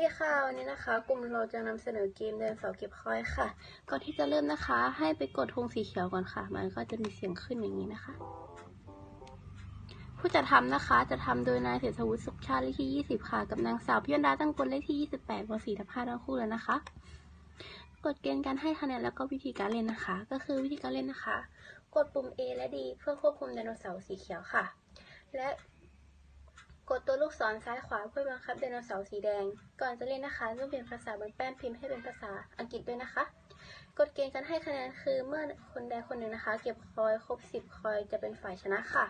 สวัสดีค่ะวันนี้นะคะ กลุ่มเราจะนำเสนอเกมเดินเสาเก็บคอยค่ะ ก่อนที่จะเริ่มนะคะ ให้ไปกดธงสีเขียวก่อนค่ะ มันก็จะมีเสียงขึ้นอย่างนี้นะคะ ผู้จัดทำนะคะ จะทำโดยนายเศรษฐวุฒิสุขชาติเลขที่ 20 ค่ะ กับนางสาวพิยนดาตั้งกลเลขที่ 28ว4ทับ5ทั้งคู่เลยนะคะ กฎเกณฑ์การให้คะแนนแล้วก็วิธีการเล่นนะคะ ก็คือวิธีการเล่นนะคะ กดปุ่ม A และ D เพื่อควบคุมไดโนเสาร์สีเขียวค่ะ และ กดตัวลูกศรซ้ายขวาเพื่อบังคับไดโนเสาร์สีแดง ก่อนจะเล่นนะคะต้องเปลี่ยนภาษาบนแป้นพิมพ์ให้เป็นภาษาอังกฤษด้วยนะคะ กฎเกณฑ์การให้คะแนนคือเมื่อคนใดคนหนึ่งนะคะ เก็บคอยครบ 10 คอยจะเป็นฝ่ายชนะค่ะ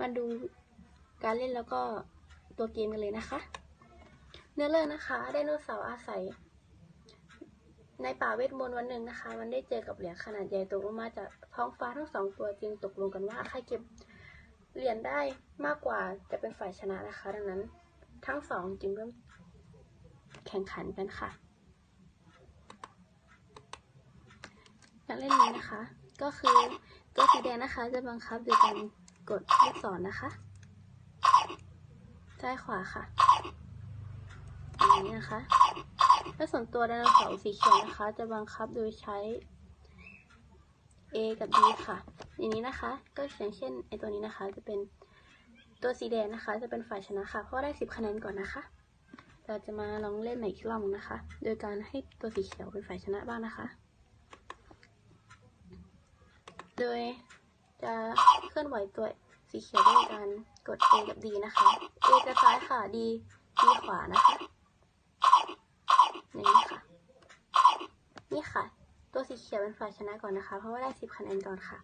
มาดูการเล่นแล้วก็ตัวเกมกันเลยนะคะ เนื้อเรื่องนะคะไดโนเสาร์อาศัย ในป่าเวทมนต์วันหนึ่งนะคะ มันได้เจอกับเหรียญขนาดใหญ่ตกลงมาจากท้องฟ้าทั้งสองตัวจึงตกลงกันว่าใครเก็บเหรียญได้มากกว่าจะเป็นฝ่ายชนะนะคะ ดังนั้นทั้งสองจึงเริ่มแข่งขันกันค่ะการเล่นนี้นะคะ ก็คือตัวสีแดงนะคะ จะบังคับโดยการกดลูกศรนะคะซ้ายขวาค่ะอย่างนี้นะคะ และส่วนตัวไดโนเสาร์สีเขียวนะคะ จะบังคับโดยใช้ A กับ D ค่ะ อย่างนี้นะคะ ก็อย่างเช่นไอตัวนี้นะคะจะเป็นตัวสีแดงนะคะ จะเป็นฝ่ายชนะค่ะ เพราะได้ 10 คะแนนก่อนนะคะ เราจะมาลองเล่นใหม่อีกรอบนึงนะคะ โดยการให้ตัวสีเขียวเป็นฝ่ายชนะบ้างนะคะ โดยจะเคลื่อนไหวตัวสีเขียวด้วยการกด A กับ D นะคะ A จะซ้ายค่ะ D D ขวานะคะ นี้ค่ะ นี่ค่ะ ตัวสีเขียวเป็นฝ่ายชนะก่อนนะคะ เพราะว่าได้ 10คะแนนก่อนค่ะ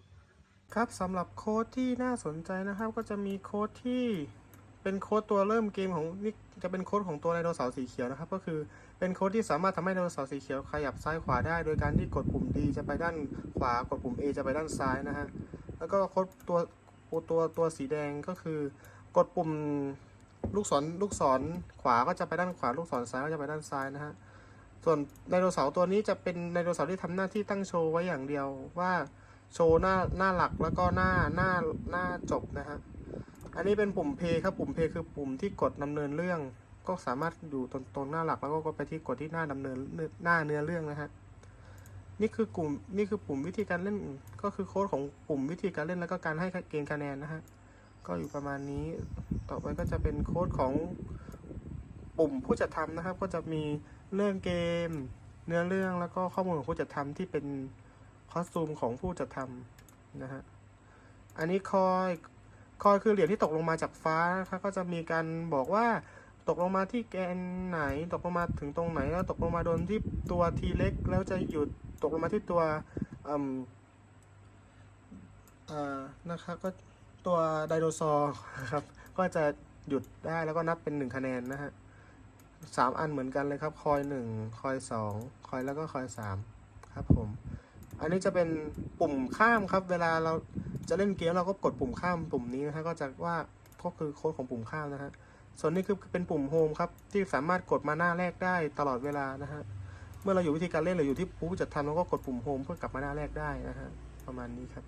ครับสำหรับโค้ดที่น่าสนใจนะครับ ก็จะมีโค้ดที่เป็นโค้ดตัวเริ่มเกมของนี่จะเป็นโค้ดของตัวไดโนเสาร์สีเขียวนะครับ ก็คือเป็นโค้ดที่สามารถทำให้ไดโนเสาร์สีเขียวขยับซ้ายขวาได้ โดยการที่กดปุ่ม D จะไปด้านขวากดปุ่ม A จะไปด้านซ้ายนะฮะแล้วก็โค้ดตัวตัวตัวสีแดงก็คือกดปุ่มลูกศรลูกศรขวาก็จะไปด้านขวา ลูกศรซ้ายก็จะไปด้านซ้ายนะฮะ ส่วนไดโนเสาร์ตัวนี้จะเป็นไดโนเสาร์ที่ทำหน้าที่ตั้งโชว์ไว้อย่างเดียวว่าโชว์หน้าหน้าหลักแล้วก็หน้าหน้าหน้าจบนะฮะอันนี้เป็นปุ่มเพย์ครับปุ่มเพย์คือปุ่มที่กดดำเนินเรื่อง ก็สามารถอยู่ตรงตรงหน้าหลักแล้วก็กดไปที่กดที่หน้าดำเนินหน้าเนื้อเรื่องนะฮะนี่คือกลุ่มนี่คือปุ่มวิธีการเล่นก็คือโค้ดของปุ่มวิธีการเล่นแล้วก็การให้เกณฑ์คะแนนนะฮะก็อยู่ประมาณนี้ ต่อไปก็จะเป็นโค้ดของปุ่มผู้จัดทำนะครับ ก็จะมี เรื่องเกม เนื้อเรื่องแล้วก็ข้อมูลของผู้จัดทำที่เป็นคอสตูมของผู้จัดทำนะฮะ อันนี้คอยคอยคือเหรียญที่ตกลงมาจากฟ้านะครับก็จะมีการบอกว่าตกลงมาที่แกนไหน ตกลงมาถึงตรงไหนแล้วตกลงมาโดนที่ตัวทีเล็ก แล้วจะหยุดตกลงมาที่ตัวอืมอ่านะครับก็ตัวไดโนเสาร์ครับ ก็จะหยุดได้แล้วก็นับเป็นหนึ่งคะแนนนะฮะ สามอันเหมือนกันเลยครับ คอยหนึ่งคอยสองคอยแล้วก็คอยสามครับผม อันนี้จะเป็นปุ่มข้ามครับ เวลาเราจะเล่นเกมเราก็กดปุ่มข้ามปุ่มนี้นะฮะก็จะว่าก็คือโค้ดของปุ่มข้ามนะฮะ ส่วนนี้คือเป็นปุ่มโฮมครับที่สามารถกดมาหน้าแรกได้ตลอดเวลานะฮะ เมื่อเราอยู่วิธีการเล่นหรืออยู่ที่ผู้จัดทำเราก็กดปุ่มโฮมเพื่อกลับมาหน้าแรกได้นะฮะประมาณนี้ครับ